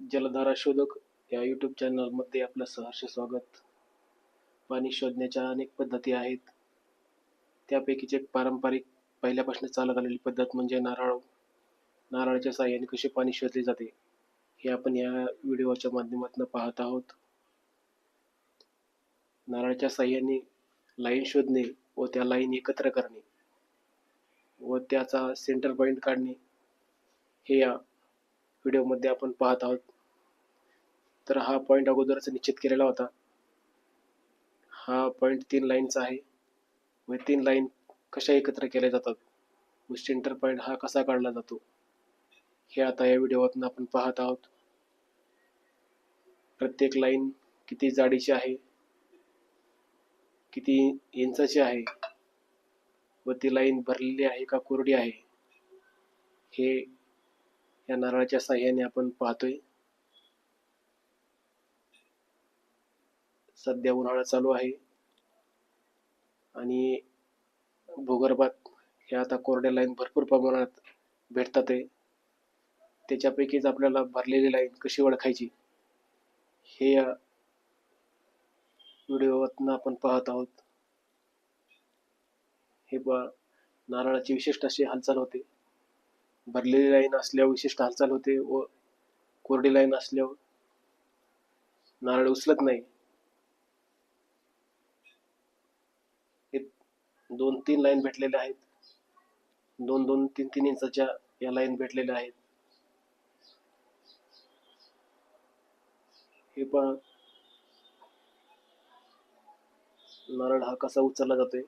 जलधारा शोधक या यूट्यूब चॅनलमध्ये आपलं सहर्ष स्वागत. पाणी शोधण्याच्या अनेक पद्धती आहेत. त्यापैकीच एक पारंपरिक पहिल्यापासून चालत आलेली पद्धत म्हणजे नारळ. नारळाच्या साह्याने कसे पाणी शोधले जाते हे आपण या व्हिडिओच्या माध्यमातून पाहत आहोत. नारळाच्या साह्याने लाईन शोधणे व त्या लाईन एकत्र करणे व त्याचा सेंटर पॉईंट काढणे हे या व्हिडिओमध्ये आपण पाहत आहोत. तर हा पॉईंट अगोदरच निश्चित केलेला होता. हा पॉईंट तीन लाईनचा आहे. व तीन लाईन कशा एकत्र केल्या जातात? व सेंटर पॉईंट हा कसा काढला जातो? हे आता या व्हिडिओतून आपण पाहत आहोत. प्रत्येक लाईन किती जाडीची आहे? किती इंचाची आहे? व ती लाईन भरलेली आहे का कोरडी आहे? हे या नारळाच्या साह्याने आपण पाहतोय. सध्या उन्हाळा चालू आहे. आणि भूगर्भात ह्या आता कोरड्या लाईन भरपूर प्रमाणात भेटतात आहे. त्याच्यापैकीच आपल्याला भरलेली लाईन कशी ओळखायची? हे या व्हिडिओतनं आपण पाहत आहोत. हे ब नारळाची विशिष्ट अशी हालचाल होते. भरलेली लाईन असल्यावर विशिष्ट हालचाल होते व कोरडी लाईन असल्यावर नारळ उचलत नाही. दोन तीन लाईन भेटलेल्या आहेत. दोन दोन तीन तीन इंचाच्या या लाईन भेटलेल्या आहेत. हे पण नारळ हा कसा उचलला जातोय?